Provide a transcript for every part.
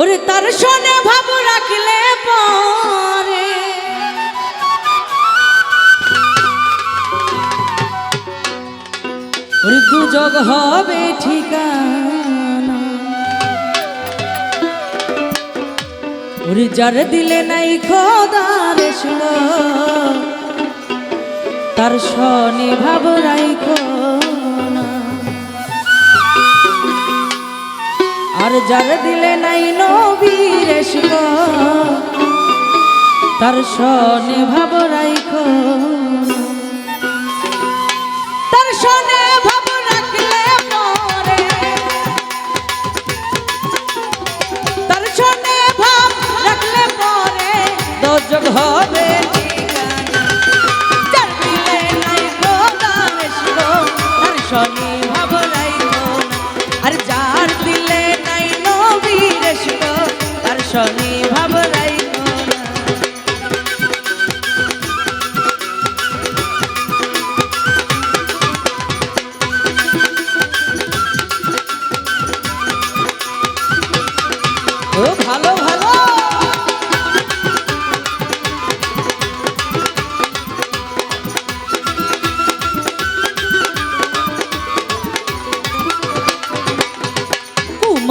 ওরে তার শোনে ভাব রাখলে পরে। ওরে দুযোগ হবে ঠিকানা। ওরে যার দিলে নাই খোদার শুনো তার শনি ভাব রাইখো। আর যার দিলে নাই নবীর তার সনে ভাব রাইখো।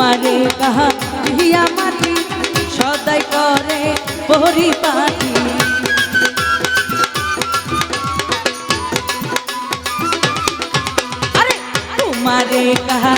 কুমারে কাহা হিয়া মাটি সদাই করে পরিপাটি আরে তোমারে কাহা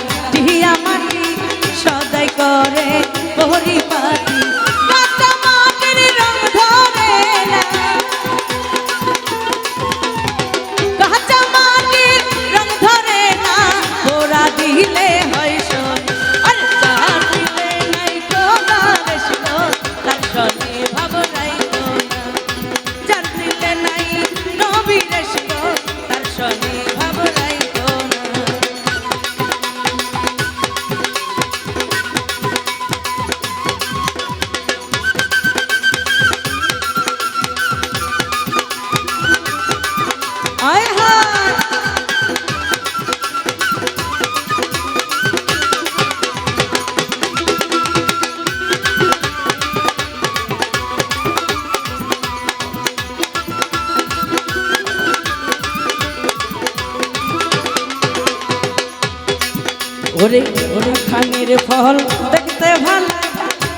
ওরে ওরে খানের ফল দেখতে ভালো,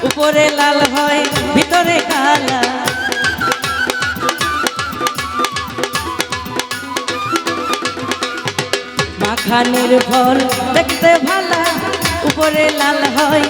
উপরে লাল হয়, ভিতরে কালা। মাখানের ফল দেখতে ভালো, উপরে লাল হয়